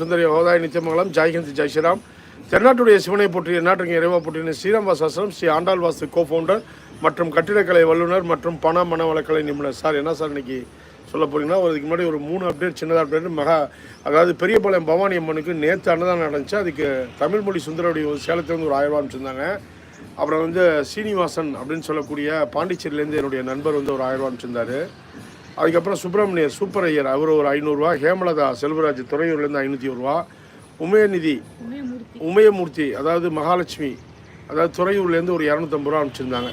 சுந்தரிய ஓதாய நித்தியமங்கலம் ஜெய்ஹிந்த் ஜெய் ஸ்ரீராம். தென்னாட்டுடைய சிவனை போற்றிய நாட்டுக்கு இறைவா போற்றின ஸ்ரீராம் வாசாசனம் ஸ்ரீ ஆண்டாள் வாஸ்து கோ ஃபவுண்டர் மற்றும் கட்டிடக்கலை வல்லுநர் மற்றும் பண மன வழக்கலை நிபுணர். சார் என்ன சார் இன்னைக்கு சொல்ல போறீங்கன்னா ஒரு இதுக்கு முன்னாடி ஒரு மூணு அப்டேட் சின்னதாக அப்டேட் மகா அதாவது பெரியபாளையம் பவானி அம்மனுக்கு நேற்று அன்னதானம் நடந்துச்சு. அதுக்கு தமிழ்மொழி சுந்தரவுடைய ஒரு சேலத்துலேருந்து ஒரு ஆயிரம் ரூபா அனுப்பிச்சிருந்தாங்க. அப்புறம் வந்து சீனிவாசன் அப்படின்னு சொல்லக்கூடிய பாண்டிச்சேரியிலேருந்து என்னுடைய நண்பர் வந்து ஒரு ஆயிரம் ரூபா அனுப்பிச்சிருந்தாரு. அதுக்கப்புறம் சுப்பிரமணியர் சூப்பர் ஐயர் அவர் ஒரு ஐநூறுரூவா ஹேமலதா செல்வராஜ் துறையூர்லேருந்து ஐநூற்றி ஒரு ரூபா. உமயநிதி உமயமூர்த்தி. அதாவது மகாலட்சுமி அதாவது துறையூர்லேருந்து ஒரு இரநூத்தம்பது ரூபா அனுப்பிச்சிருந்தாங்க.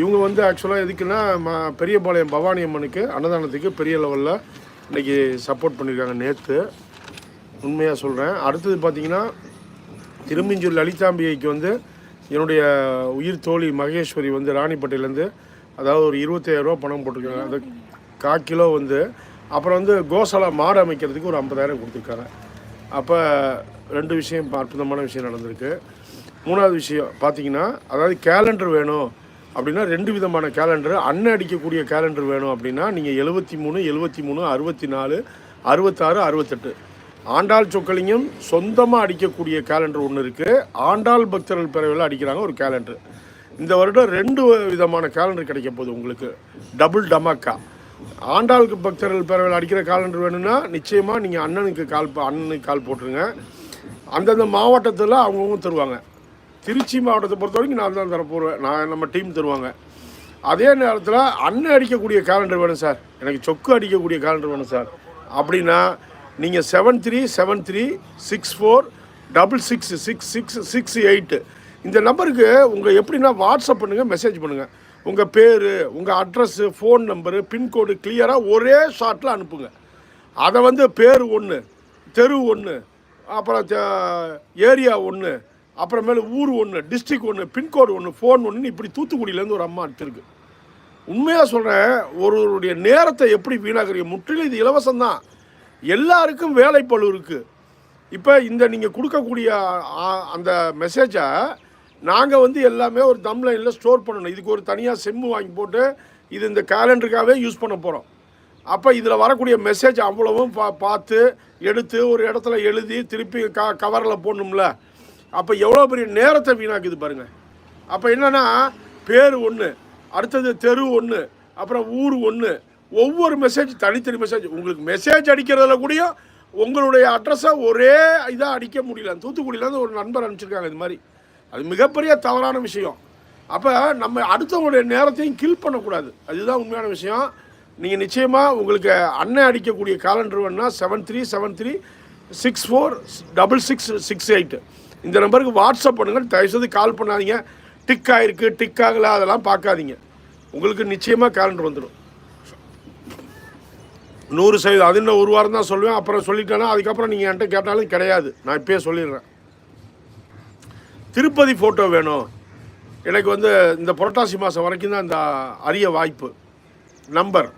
இவங்க வந்து ஆக்சுவலாக எதுக்குன்னா ம பெரியபாளையம் பவானி அம்மனுக்கு அன்னதானத்துக்கு பெரிய லெவலில் இன்னைக்கு சப்போர்ட் பண்ணியிருக்காங்க நேற்று உண்மையாக சொல்கிறேன் அடுத்தது பார்த்தீங்கன்னா திருமிஞ்சூர் லலிதாம்பிகைக்கு வந்து என்னுடைய உயிர் தோழி மகேஸ்வரி வந்து ராணிப்பேட்டையிலேருந்து அதாவது ஒரு இருபத்தாயிரரூவா பணம் போட்டிருக்காங்க. அது கால் கிலோ வந்து அப்புறம் வந்து கோசாலா மாடு அமைக்கிறதுக்கு ஒரு ஐம்பதாயிரம் கொடுத்துருக்காங்க. அப்போ ரெண்டு விஷயம் அற்புதமான விஷயம் நடந்திருக்கு. மூணாவது விஷயம் பார்த்தீங்கன்னா அதாவது கேலண்டர் வேணும் அப்படின்னா ரெண்டு விதமான கேலண்டர் அண்ணன் அடிக்கக்கூடிய கேலண்டர் வேணும் அப்படின்னா நீங்கள் எழுபத்தி மூணு எழுபத்தி மூணு அறுபத்தி நாலு அறுபத்தாறு அறுபத்தெட்டு ஆண்டாள் சொக்கலிங்கம் சொந்தமாக அடிக்கக்கூடிய கேலண்டர் ஒன்று இருக்குது ஆண்டாள் பக்தர்கள் பிறவில் அடிக்கிறாங்க ஒரு கேலண்டர் இந்த வருடம் ரெண்டு விதமான கேலண்டர் கிடைக்க போகுது உங்களுக்கு. டபுள் டமாக்கா. ஆண்டாளுக்கு பக்தர்கள் பேரவையில் அடிக்கிற காலண்டர் வேணும்னா நிச்சயமாக நீங்கள் அண்ணனுக்கு கால் அண்ணனுக்கு கால் போட்டுருங்க. அந்தந்த மாவட்டத்தில் அவங்கவுங்க தருவாங்க. திருச்சி மாவட்டத்தை பொறுத்த வரைக்கும் நான் தான் தரப்போகிறேன் நான் நம்ம டீம் தருவாங்க. அதே நேரத்தில் அண்ணன் அடிக்கக்கூடிய கேலண்டர் வேணும் சார். எனக்கு சொக்கு அடிக்கக்கூடிய கேலண்டர் வேணும் சார். அப்படின்னா நீங்கள் seven three seven three six four double six six six six eight. இந்த நம்பருக்கு உங்கள் எப்படின்னா வாட்ஸ்அப் பண்ணுங்கள் மெசேஜ் பண்ணுங்கள் உங்கள் பேர் உங்கள் அட்ரஸ்ஸு ஃபோன் நம்பரு பின்கோடு கிளியராக ஒரே ஷாட்டில் அனுப்புங்க. அதை வந்து பேர் ஒன்று தெரு ஒன்று அப்புறம் ஏரியா ஒன்று அப்புறமேல ஊர் ஒன்று டிஸ்ட்ரிக் ஒன்று பின்கோடு ஒன்று ஃபோன் ஒன்று இப்படி தூத்துக்குடியிலேருந்து ஒரு அம்மா அடிச்சிருக்கு உண்மையாக சொல்கிறேன் ஒருவருடைய நேரத்தை எப்படி வீணாகிறீங்க முற்றிலும் இது இலவசம்தான். எல்லாருக்கும் வேலைப்பழு இருக்குது இப்போ இந்த நீங்கள் கொடுக்கக்கூடிய ஆ, அந்த மெசேஜை நாங்கள் வந்து எல்லாமே ஒரு தம்லைனில் ஸ்டோர் பண்ணணும். இதுக்கு ஒரு தனியாக செம்மு வாங்கி போட்டு இது இந்த கேலண்டருக்காகவே யூஸ் பண்ண போகிறோம் அப்போ இதில் வரக்கூடிய மெசேஜ் அவ்வளவும் பா பார்த்து எடுத்து ஒரு இடத்துல எழுதி திருப்பி க கவரில் போடணும்ல. அப்போ எவ்வளோ பெரிய நேரத்தை வீணாக்குது பாருங்கள் அப்போ என்னென்னா பேர் ஒன்று அடுத்தது தெரு ஒன்று அப்புறம் ஊர் ஒன்று ஒவ்வொரு மெசேஜ் தனித்தனி மெசேஜ் உங்களுக்கு மெசேஜ் அடிக்கிறதுல கூடயும் உங்களுடைய அட்ரஸை ஒரே இதாக அடிக்க முடியல. தூத்துக்குடியிலேருந்து ஒரு நண்பர் அனுப்பிச்சிருக்காங்க இது மாதிரி. அது மிகப்பெரிய தவறான விஷயம். அப்போ நம்ம அடுத்தவங்களுடைய நேரத்தையும் கில் பண்ணக்கூடாது. அதுதான் உண்மையான விஷயம். நீங்கள் நிச்சயமாக உங்களுக்கு அண்ணன் அடிக்கக்கூடிய காலண்டர் வேணுன்னா seven three seven three six four double six six eight இந்த நம்பருக்கு வாட்ஸ்அப் பண்ணுங்கள் தயவுசெய்து கால் பண்ணாதீங்க. டிக் ஆகிருக்கு டிக் ஆகலை அதெல்லாம் பார்க்காதீங்க. உங்களுக்கு நிச்சயமாக கேலண்டர் வந்துடும் நூறு சதவீதம். அது இன்னும் ஒரு வாரம் தான் சொல்லுவேன். அப்புறம் சொல்லிட்டேன்னா அதுக்கப்புறம் நீங்கள் என்கிட்ட கேட்டாலும் கிடையாது. நான் இப்போயே சொல்லிடுறேன். திருப்பதி ஃபோட்டோ வேணும். எனக்கு வந்து இந்த புரட்டாசி மாதம் வரைக்கும் தான் இந்த அரிய வாய்ப்பு. நம்பர்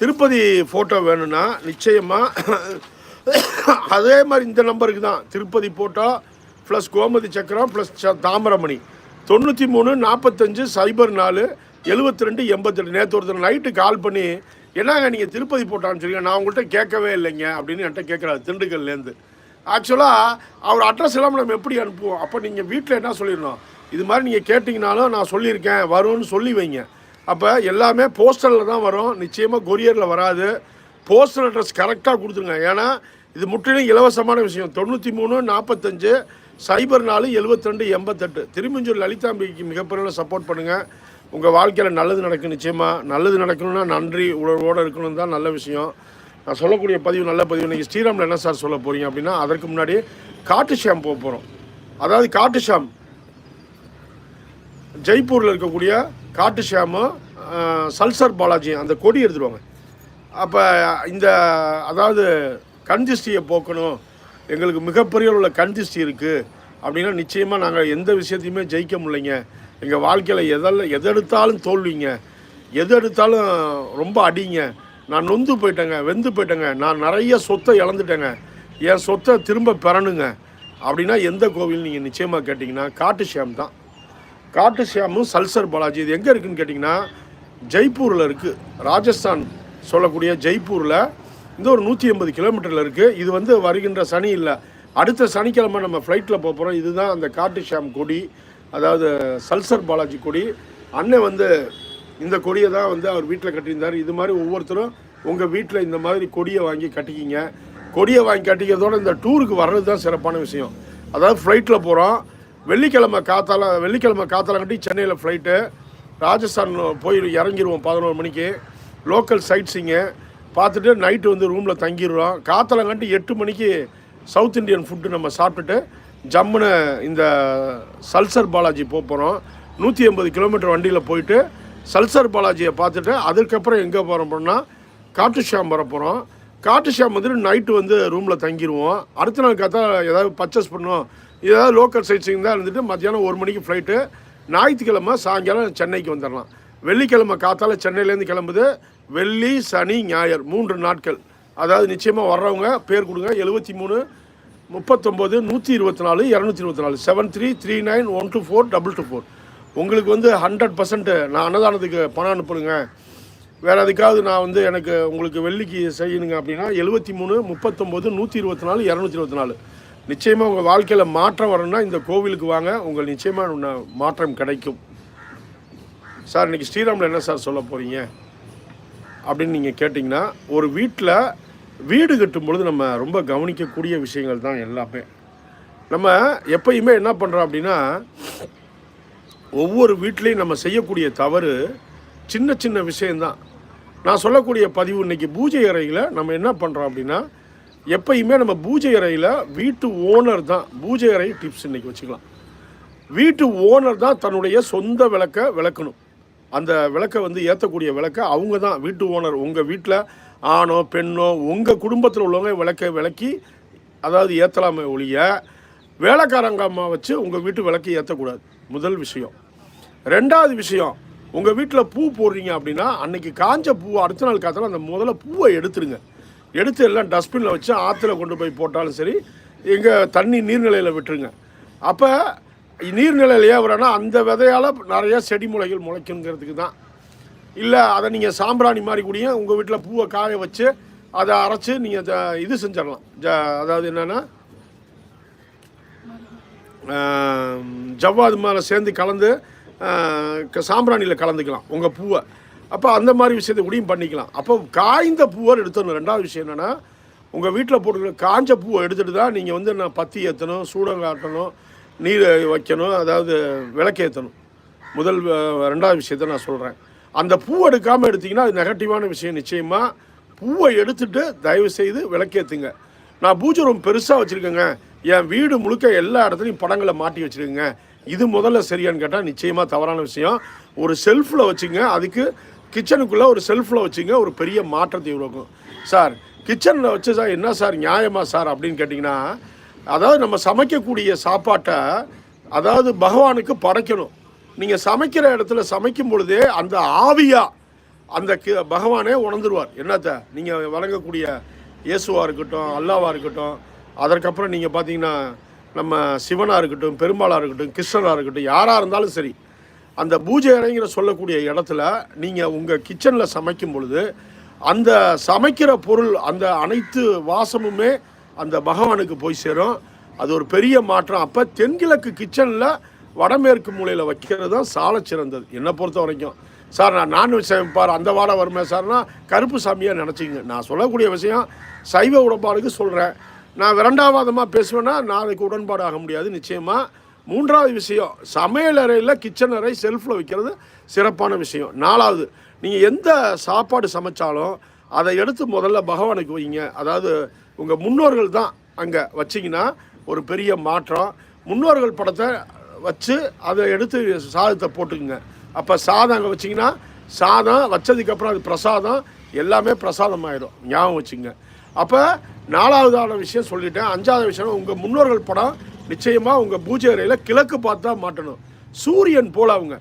திருப்பதி ஃபோட்டோ வேணும்னா நிச்சயமாக அதே மாதிரி இந்த நம்பருக்கு தான். திருப்பதி ஃபோட்டோ ப்ளஸ் கோமதி சக்கரம் ப்ளஸ் தாமிரமணி. தொண்ணூற்றி மூணு நாற்பத்தஞ்சு சைபர் நாலு எழுபத்தி ரெண்டு எண்பத்தெட்டு. நேற்று ஒருத்தர் நைட்டு கால் பண்ணி என்னங்க நீங்கள் திருப்பதி போட்டான்னு சொல்லி நான் உங்கள்கிட்ட கேட்கவே இல்லைங்க. அப்படின்னு என்கிட்ட கேட்குறாரு திண்டுக்கல்லேருந்து ஆக்சுவலாக அவர் அட்ரஸ் இல்லாமல் நம்ம எப்படி அனுப்புவோம்? அப்போ நீங்கள் வீட்டில் என்ன சொல்லிடணும்? இது மாதிரி நீங்கள் கேட்டிங்கனாலும் நான் சொல்லியிருக்கேன் வரும்னு சொல்லி வைங்க. அப்போ எல்லாமே போஸ்டலில் தான் வரும். நிச்சயமாக கொரியரில் வராது. போஸ்டல் அட்ரஸ் கரெக்டாக கொடுத்துருங்க. ஏன்னா இது முற்றிலும் இலவசமான விஷயம். தொண்ணூற்றி மூணு நாற்பத்தஞ்சு சைபர் நாலு எழுபத்தெண்டு எண்பத்தெட்டு. திருமஞ்சூர் லலிதாம்பிக்கு மிகப்பெரிய சப்போர்ட் பண்ணுங்கள் உங்கள் வாழ்க்கையில் நல்லது நடக்கும் நிச்சயமாக நல்லது நடக்கணும்னா நன்றி உணர்வோடு இருக்கணும் தான் நல்ல விஷயம். நான் சொல்லக்கூடிய பதிவு நல்ல பதிவு. இன்றைக்கி ஸ்ரீராமில் என்ன சார் சொல்ல போகிறீங்க அப்படின்னா அதற்கு முன்னாடி காட்டு ஷாம் போக போகிறோம் அதாவது காட்டு ஷாம். ஜெய்ப்பூரில் இருக்கக்கூடிய காட்டு சல்சர் பாலாஜி அந்த கொடி எடுத்துருவாங்க. அப்போ இந்த அதாவது கண்திஷ்டியை போக்கணும். எங்களுக்கு மிகப்பெரிய உள்ள கண்திஷ்டி இருக்குது அப்படின்னா நிச்சயமாக நாங்கள் எந்த விஷயத்தையுமே ஜெயிக்க முடியலைங்க. எங்கள் வாழ்க்கையில் எதெல்லாம் எது எடுத்தாலும் தோல்விங்க. எது எடுத்தாலும் ரொம்ப அடிங்க. நான் நொந்து போயிட்டேங்க வெந்து போயிட்டேங்க. நான் நிறைய சொத்தை இழந்துட்டேங்க. என் சொத்தை திரும்ப பெறணுங்க. அப்படின்னா எந்த கோவில் நீங்கள் நிச்சயமாக கேட்டிங்கன்னா காட்டு ஷியாம் தான். காட்டு ஷியாமும் சல்சர் பாலாஜி. இது எங்கே இருக்குன்னு கேட்டிங்கன்னா ஜெய்ப்பூரில் இருக்குது ராஜஸ்தான் சொல்லக்கூடிய ஜெய்ப்பூரில். இந்த ஒரு நூற்றி எண்பது கிலோமீட்டரில் இருக்குது இது வந்து வருகின்ற சனி இல்லை. அடுத்த சனிக்கிழமை நம்ம ஃப்ளைட்டில் போக போகிறோம் இதுதான் அந்த காட்டு ஷாம் கொடி. அதாவது சல்சர் பாலாஜி கொடி. அண்ணன் வந்து இந்த கொடியை தான் வந்து அவர் வீட்டில் கட்டியிருந்தார். இது மாதிரி ஒவ்வொருத்தரும் உங்கள் வீட்டில் இந்த மாதிரி கொடியை வாங்கி கட்டிக்கிங்க. கொடியை வாங்கி கட்டிக்கிறதோட இந்த டூருக்கு வர்றது தான் சிறப்பான விஷயம். அதாவது ஃப்ளைட்டில் போகிறோம் வெள்ளிக்கிழமை காத்தால வெள்ளிக்கிழமை காத்தால கட்டி சென்னையில் ஃப்ளைட்டு ராஜஸ்தான் போய் இறங்கிடுவோம் பதினோரு மணிக்கு. லோக்கல் சைட்ஸிங்கு பார்த்துட்டு நைட்டு வந்து ரூமில் தங்கிடுறோம். காத்தலங்கண்டி எட்டு மணிக்கு சவுத் இந்தியன் ஃபுட்டு நம்ம சாப்பிட்டுட்டு ஜம்முன்னு இந்த சல்சர் பாலாஜி போக போகிறோம் நூற்றி எண்பது கிலோமீட்டர் வண்டியில் போயிட்டு சல்சர் பாலாஜியை பார்த்துட்டு அதுக்கப்புறம் எங்கே போகிறோம்னா காட்டு ஷாம் வர போகிறோம். காட்டு ஷாம் வந்துட்டு நைட்டு வந்து ரூமில் தங்கிடுவோம் அடுத்த நாள் காத்தா ஏதாவது பர்ச்சேஸ் பண்ணுவோம். ஏதாவது லோக்கல் சைட்ஸிங் தான் இருந்துட்டு மத்தியானம் ஒரு மணிக்கு ஃப்ளைட்டு ஞாயிற்றுக்கிழமை சாயங்காலம் சென்னைக்கு வந்துடலாம். வெள்ளிக்கிழமை காத்தால சென்னையிலேருந்து கிளம்புது. வெள்ளி சனி ஞாயிறு மூன்று நாட்கள். அதாவது நிச்சயமாக வர்றவங்க பேர் கொடுங்க. எழுபத்தி மூணு முப்பத்தொம்போது நூற்றி இருபத்தி நாலு இரநூத்தி இருபத்தி நாலு. Seven three three nine one two four double two four உங்களுக்கு வந்து ஹண்ட்ரட் பர்சன்ட்டு நான் அன்னதானத்துக்கு பணம் அனுப்புனுங்க. வேறு எதுக்காவது நான் வந்து எனக்கு உங்களுக்கு வெள்ளிக்கு செய்யணுங்க அப்படின்னா எழுபத்தி மூணு முப்பத்தொம்போது நூற்றி இருபத்தி நாலு இரநூத்தி இருபத்தி நாலு. நிச்சயமாக உங்கள் வாழ்க்கையில் மாற்றம் வரணும்னா இந்த கோவிலுக்கு வாங்க. உங்கள் நிச்சயமாக மாற்றம் கிடைக்கும். சார் இன்றைக்கி ஸ்ரீராமில் என்ன சார் சொல்ல போகிறீங்க அப்படின்னு நீங்கள் கேட்டிங்கன்னா ஒரு வீட்டில் வீடு கட்டும் பொழுது நம்ம ரொம்ப கவனிக்கக்கூடிய விஷயங்கள் தான் எல்லாமே. நம்ம எப்பயுமே என்ன பண்ணுறோம் அப்படின்னா ஒவ்வொரு வீட்லேயும் நம்ம செய்யக்கூடிய தவறு சின்ன சின்ன விஷயந்தான் நான் சொல்லக்கூடிய பதிவு இன்னைக்கு பூஜை அறையில் நம்ம என்ன பண்ணுறோம் அப்படின்னா எப்பயுமே நம்ம பூஜை அறையில் வீட்டு ஓனர் தான். பூஜை அறை டிப்ஸ் இன்றைக்கி வச்சுக்கலாம். வீட்டு ஓனர் தான் தன்னுடைய சொந்த விளக்க விளக்கணும். அந்த விளக்கை வந்து ஏற்றக்கூடிய விளக்கை அவங்க தான். வீட்டு ஓனர் உங்கள் வீட்டில் ஆணோ பெண்ணோ உங்கள் குடும்பத்தில் உள்ளவங்க விளக்கை விளக்கி அதாவது ஏற்றலாமே ஒழிய வேலைக்காரங்க அம்மா வச்சு உங்கள் வீட்டு விளக்கை ஏற்றக்கூடாது முதல் விஷயம். ரெண்டாவது விஷயம் உங்கள் வீட்டில் பூ போடுறீங்க அப்படின்னா அன்னைக்கு காஞ்ச பூ அடுத்த நாள் காத்தால அந்த முதல்ல பூவை எடுத்துருங்க. எடுத்து எல்லாம் டஸ்ட்பினில் வச்சு ஆற்றுல கொண்டு போய் போட்டாலும் சரி எங்கள் தண்ணி நீர்நிலையில் விட்டுருங்க. அப்போ நீர்நிலையில் ஏன் அந்த விதையால் நிறைய செடி முளைகள் முளைக்குங்கிறதுக்கு தான். இல்லை அதை நீங்கள் சாம்பிராணி மாதிரி கூடயும் உங்கள் வீட்டில் பூவை காய வச்சு அதை அரைச்சி நீங்கள் இது செஞ்சிடலாம். ஜ அதாவது என்னென்னா ஜவ்வாது மேலே சேர்ந்து கலந்து சாம்பிராணியில் கலந்துக்கலாம் உங்கள் பூவை. அப்போ அந்த மாதிரி விஷயத்தை முடியும் பண்ணிக்கலாம். அப்போ காய்ந்த பூவை எடுத்துடணும். ரெண்டாவது விஷயம் என்னென்னா உங்கள் வீட்டில் போட்டுக்கிற காஞ்ச பூவை எடுத்துகிட்டு தான் நீங்கள் வந்து நான் பத்தி ஏற்றணும் சூடம் காட்டணும் நீர் வைக்கணும் அதாவது விளக்கேற்றணும் முதல் ரெண்டாவது விஷயத்தை நான் சொல்கிறேன் அந்த பூ எடுக்காமல் எடுத்திங்கன்னா அது நெகட்டிவான விஷயம் நிச்சயமாக பூவை எடுத்துட்டு தயவு செய்து விளக்கேற்றுங்க நான் பூஜை ரூம் பெருசாக வச்சுருக்கேங்க. என் வீடு முழுக்க எல்லா இடத்துலையும் படங்களை மாட்டி வச்சுருக்குங்க. இது முதல்ல சரியான்னு கேட்டால் நிச்சயமாக தவறான விஷயம். ஒரு செல்ஃபில் வச்சுங்க அதுக்கு கிச்சனுக்குள்ளே ஒரு செல்ஃபில் வச்சுங்க ஒரு பெரிய மாற்றத்தை உருவாக்கும். சார் கிச்சனில் வச்சு சார் என்ன சார் நியாயமா சார் அப்படின்னு கேட்டிங்கன்னா அதாவது நம்ம சமைக்கக்கூடிய சாப்பாட்டை அதாவது பகவானுக்கு படைக்கணும். நீங்கள் சமைக்கிற இடத்துல சமைக்கும் பொழுதே அந்த ஆவியாக அந்த கி- பகவானே உணர்ந்துருவார். என்னத்த? நீங்கள் வழங்கக்கூடிய இயேசுவாக இருக்கட்டும் அல்லாவாக இருக்கட்டும் அதற்கப்புறம் நீங்கள் பார்த்தீங்கன்னா நம்ம சிவனாக இருக்கட்டும் பெருமாளாக இருக்கட்டும் கிருஷ்ணனாக இருக்கட்டும் யாராக இருந்தாலும் சரி அந்த பூஜை அறைங்கிற சொல்லக்கூடிய இடத்துல நீங்கள் உங்கள் கிச்சனில் சமைக்கும் பொழுது அந்த சமைக்கிற பொருள் அந்த அனைத்து வாசமுமே அந்த பகவானுக்கு போய் சேரும். அது ஒரு பெரிய மாற்றம். அப்போ தென்கிழக்கு கிச்சனில் வடமேற்கு மூலையில் வைக்கிறது தான் சாலை சிறந்தது. என்னை பொறுத்த வரைக்கும். சார் நான் நான்வெஜ் சமைப்பார் அந்த வாரம் வருமே சார்னா கருப்பு சாமியாக நினச்சிங்க நான் சொல்லக்கூடிய விஷயம் சைவ உடம்பாளுக்கு சொல்கிறேன் நான் விரண்டாவாதமாக பேசுவேன்னா நான் அதுக்கு உடன்பாடு ஆக முடியாது நிச்சயமாக மூன்றாவது விஷயம் சமையல் அறையில் கிச்சன் அறை செல்ஃபில் வைக்கிறது சிறப்பான விஷயம். நாலாவது நீங்கள் எந்த சாப்பாடு சமைச்சாலும் அதை எடுத்து முதல்ல பகவானுக்கு வைங்க. அதாவது உங்கள் முன்னோர்கள் தான் அங்கே வச்சிங்கன்னா ஒரு பெரிய மாற்றம். முன்னோர்கள் படத்தை வச்சு அதை எடுத்து சாதத்தை போட்டுக்குங்க. அப்போ சாதம் அங்கே வச்சிங்கன்னா சாதம் வச்சதுக்கப்புறம் அது பிரசாதம் எல்லாமே பிரசாதம் ஆயிடும் ஞாபகம் வச்சுங்க அப்போ நாலாவதான விஷயம் சொல்லிட்டேன். அஞ்சாவது விஷயம் உங்கள் முன்னோர்கள் படம் நிச்சயமாக உங்கள் பூஜை அறையில் கிழக்கு பார்த்தா மாட்டணும். சூரியன் போல் அவங்க.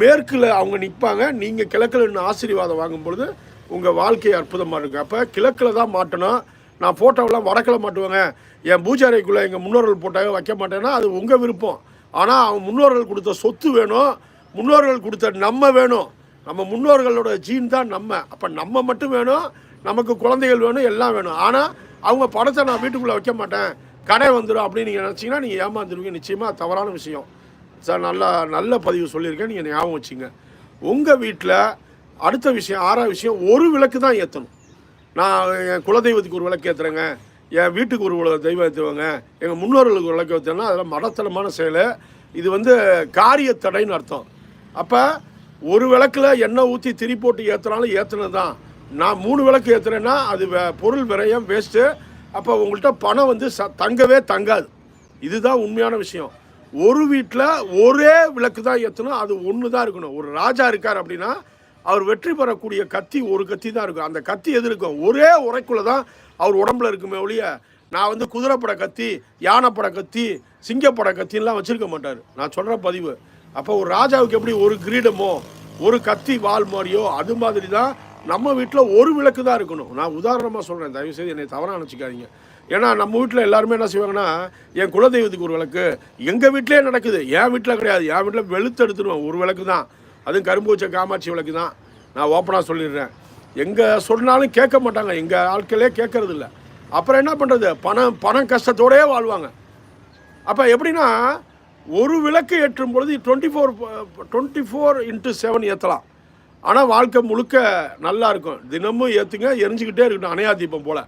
மேற்கில் அவங்க நிற்பாங்க நீங்கள் கிழக்கில் இன்னும் ஆசீர்வாதம் வாங்கும் பொழுது உங்கள் வாழ்க்கை அற்புதமாக இருக்கும். அப்போ கிழக்கில் தான் மாட்டணும். நான் ஃபோட்டோவெல்லாம் வடக்கில் மாட்டுவேங்க. என் பூஜை அறைக்குள்ளே எங்கள் முன்னோர்கள் போட்டாவே வைக்க மாட்டேன்னா அது உங்கள் விருப்பம். ஆனால் அவங்க முன்னோர்கள் கொடுத்த சொத்து வேணும். முன்னோர்கள் கொடுத்த நம்ம வேணும். நம்ம முன்னோர்களோட ஜீன் தான் நம்ம. அப்போ நம்ம மட்டும் வேணும். நமக்கு குழந்தைகள் வேணும். எல்லாம் வேணும். ஆனால் அவங்க படத்தை நான் வீட்டுக்குள்ளே வைக்க மாட்டேன். கடை வந்துடும் அப்படின்னு நீங்கள் நினச்சிங்கன்னா நீங்கள் ஏமாந்துருவீங்க. நிச்சயமாக தவறான விஷயம். சார் நல்லா நல்ல பதிவு சொல்லியிருக்கேன். நீங்கள் ஞாபகம் வச்சுங்க. உங்கள் வீட்டில் அடுத்த விஷயம் ஆறாவது விஷயம் ஒரு விளக்கு தான் ஏற்றணும் நான் என் குலதெய்வத்துக்கு ஒரு விளக்கு ஏற்றுறேங்க என் வீட்டுக்கு ஒரு தெய்வம் ஏற்றுவாங்க எங்கள் முன்னோர்களுக்கு ஒரு விளக்கு ஏற்றுனா அதெல்லாம் மடத்தனமான செயல். இது வந்து காரிய தடைன்னு அர்த்தம். அப்போ ஒரு விளக்கில் எண்ணெய் ஊற்றி திரி போட்டு ஏற்றுனாலும் ஏற்றுனது தான் நான் மூணு விளக்கு ஏற்றுறேன்னா அது பொருள் விரயம் வேஸ்ட்டு அப்போ உங்கள்கிட்ட பணம் வந்து ச தங்கவே தங்காது. இதுதான் உண்மையான விஷயம். ஒரு வீட்டில் ஒரே விளக்கு தான் ஏற்றணும் அது ஒன்று தான் இருக்கணும். ஒரு ராஜா இருக்கார் அப்படின்னா அவர் வெற்றி பெறக்கூடிய கத்தி ஒரு கத்தி தான் இருக்கும். அந்த கத்தி எது இருக்கும்? ஒரே உரைக்குள்ள தான் அவர் உடம்புல இருக்குமே ஒழிய நான் வந்து குதிரைப்பட கத்தி யானைப்பட கத்தி சிங்கப்பட கத்தின்லாம் வச்சுருக்க மாட்டார். நான் சொல்கிற பதிவு. அப்போ ஒரு ராஜாவுக்கு எப்படி ஒரு கிரீடமோ ஒரு கத்தி வால் மாதிரியோ அது மாதிரி தான் நம்ம வீட்டில் ஒரு விளக்கு தான் இருக்கணும். நான் உதாரணமாக சொல்கிறேன் தயவுசெய்து என்னை தவறாக நினச்சிக்காதீங்க. ஏன்னா நம்ம வீட்டில் எல்லாருமே என்ன செய்வாங்கன்னா என் குலதெய்வத்துக்கு ஒரு விளக்கு எங்கள் வீட்டிலே நடக்குது. என் வீட்டில் கிடையாது. என் வீட்டில் வெளுத்து எடுத்துருவோம் ஒரு விளக்கு தான். அதுவும் கரும்பு வச்ச காமாட்சி விளக்கு தான். நான் ஓப்பனாக சொல்லிடுறேன். எங்கே சொன்னாலும் கேட்க மாட்டாங்க. எங்கள் ஆட்களே கேட்கறது இல்லை அப்புறம் என்ன பண்ணுறது பணம் பணம் கஷ்டத்தோடயே வாழ்வாங்க. அப்போ எப்படின்னா ஒரு விளக்கு ஏற்றும் பொழுது twenty four twenty four into seven ஏற்றலாம் ஆனால் வாழ்க்கை முழுக்க நல்லா இருக்கும். தினமும் ஏற்றுங்க எரிஞ்சுக்கிட்டே இருக்கட்டும் அணையா தீபம் போல்.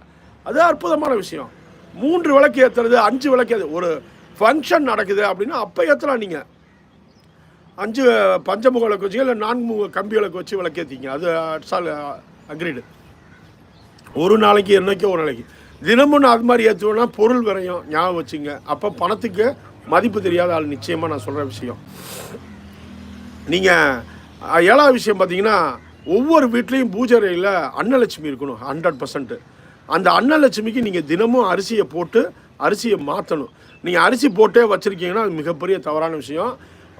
அது அற்புதமான விஷயம். மூன்று விளக்கு ஏற்றுறது அஞ்சு விளக்கு ஒரு ஃபங்க்ஷன் நடக்குது அப்படின்னா அப்போ ஏற்றலாம் நீங்கள் அஞ்சு பஞ்சமுக விளக்கு வச்சு இல்லை நான்கு முக கம்பி விளக்கு வச்சு விளக்கேற்றிங்க அது சால் அக்ரீடு uh, ஒரு நாளைக்கு என்னைக்கோ ஒரு நாளைக்கு. தினமும் நான் அது மாதிரி ஏற்றுவேன்னா பொருள் விரையும் ஞாபகம் வச்சுங்க. அப்போ பணத்துக்கு மதிப்பு தெரியாத ஆள் நிச்சயமாக நான் சொல்கிற விஷயம். நீங்கள் ஏழாவது விஷயம் பார்த்தீங்கன்னா ஒவ்வொரு வீட்லேயும் பூஜரையில் அன்னலட்சுமி இருக்கணும் ஹண்ட்ரட் பர்சன்ட்டு அந்த அன்னலட்சுமிக்கு நீங்கள் தினமும் அரிசியை போட்டு அரிசியை மாற்றணும் நீங்கள் அரிசி போட்டே வச்சுருக்கீங்கன்னா அது மிகப்பெரிய தவறான விஷயம்.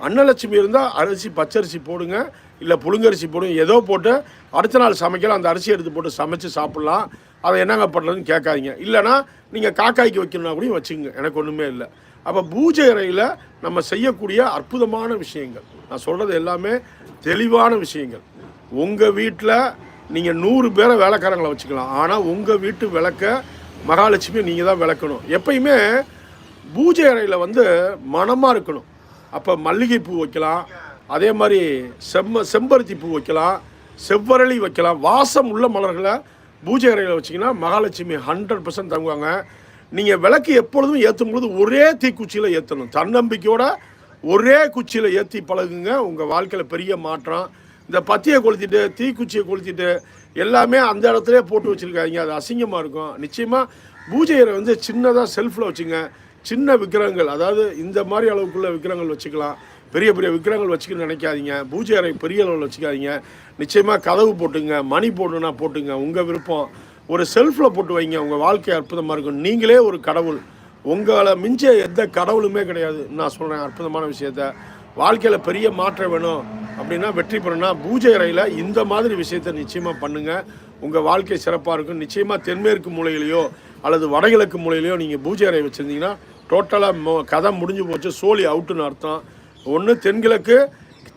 அன்னலட்சுமி இருந்தால் அரிசி பச்சரிசி போடுங்க இல்லை புழுங்கரிசி போடுங்க ஏதோ போட்டு அடுத்த நாள் சமைக்கலாம் அந்த அரிசி எடுத்து போட்டு சமைச்சு சாப்பிட்லாம். அதை என்னங்க பண்ணுறதுன்னு கேட்காதீங்க. இல்லைனா நீங்கள் காக்காய்க்கு வைக்கணும்னா கூட வச்சுங்க எனக்கு ஒன்றுமே இல்லை. அப்போ பூஜை அறையில் நம்ம செய்யக்கூடிய அற்புதமான விஷயங்கள். நான் சொல்கிறது எல்லாமே தெளிவான விஷயங்கள். உங்கள் வீட்டில் நீங்கள் நூறு பேரை வேலைக்காரங்களை வச்சுக்கலாம். ஆனால் உங்கள் வீட்டு விளக்க மகாலட்சுமி நீங்கள் தான் விளக்கணும். எப்பயுமே பூஜை அறையில் வந்து மனமாக இருக்கணும். அப்போ மல்லிகைப்பூ வைக்கலாம். அதே மாதிரி செம்ம செம்பருத்தி பூ வைக்கலாம். செவ்வரளி வைக்கலாம். வாசம் உள்ள மலர்களை பூஜை அறையில் வச்சிங்கன்னா மகாலட்சுமி ஹண்ட்ரட் பர்சன்ட் தங்குவாங்க. நீங்கள் விளக்கு எப்பொழுதும் ஏற்றும் பொழுது ஒரே தீக்குச்சியில் ஏற்றணும் தன்னம்பிக்கையோட ஒரே குச்சியில் ஏற்றி பழகுங்க. உங்கள் வாழ்க்கையில் பெரிய மாற்றம். இந்த பத்தியை கொளுத்திட்டு தீக்குச்சியை கொளுத்திட்டு எல்லாமே அந்த இடத்துல போட்டு வச்சுருக்காங்க அது அசிங்கமாக இருக்கும். நிச்சயமாக பூஜை அறை வந்து சின்னதாக செல்ஃபில் வச்சுங்க. சின்ன விக்கிரகங்கள். அதாவது இந்த மாதிரி அளவுக்குள்ள விக்கிரகங்கள் வச்சுக்கலாம். பெரிய பெரிய விக்கிரகங்கள் வச்சுக்கணும்னு நினைக்காதீங்க. பூஜை அறை பெரிய அளவில் வச்சுக்காதீங்க. நிச்சயமாக கதவு போட்டுங்க மணி போடணுன்னா போட்டுங்க. உங்கள் விருப்பம். ஒரு செல்ஃபில் போட்டு வைங்க உங்கள் வாழ்க்கை அற்புதமாக இருக்கும். நீங்களே ஒரு கடவுள். உங்களை மிஞ்ச எந்த கடவுளுமே கிடையாது. நான் சொல்கிறேன் அற்புதமான விஷயத்த. வாழ்க்கையில் பெரிய மாற்றம் வேணும் அப்படின்னா வெற்றி பெறணும்னா பூஜை அறையில் இந்த மாதிரி விஷயத்த நிச்சயமாக பண்ணுங்கள் உங்கள் வாழ்க்கை சிறப்பாக இருக்கும். நிச்சயமாக தென்மேற்கு மூலையிலையோ அல்லது வடகிழக்கு மூலையிலையோ நீங்கள் பூஜை அறை வச்சுருந்தீங்கன்னா டோட்டலாக கதை முடிஞ்சு போச்சு. சோழி அவுட்டுன்னு அர்த்தம். ஒன்று தென்கிழக்கு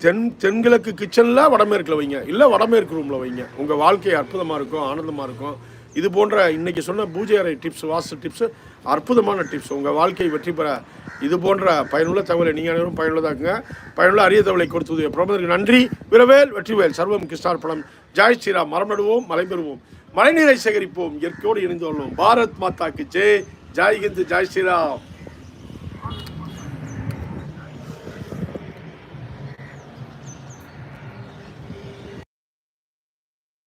தென் தென்கிழக்கு கிச்சனில் வடமேற்கில் வைங்க. இல்லை வடமேற்கு ரூமில் வைங்க. உங்கள் வாழ்க்கை அற்புதமாக இருக்கும் ஆனந்தமாக இருக்கும். இது போன்ற இன்றைக்கி சொன்ன பூஜை அறை டிப்ஸ் வாஸ்து டிப்ஸ் அற்புதமான டிப்ஸ் உங்கள் வாழ்க்கை வெற்றி பெற இது போன்ற பயனுள்ள தகவலை நீங்கள் அனைவரும் பயனுள்ளதாக்குங்க. பயனுள்ள அரிய தகவலை கொடுத்தது பிரபலருக்கு நன்றி. விரவேல் வெற்றிவேல் சர்வம் கிருஷ்ணார்பணம் ஜாய் ஸ்ரீராம். மரம் நடுவோம் மலை பெறுவோம். மழைநீரை சேகரிப்போம். இயற்கையோடு இணைந்து கொள்வோம். பாரத் மாதாக்கு ஜெய். ஜாய் ஹிந்த் ஜாய் ஸ்ரீராம்.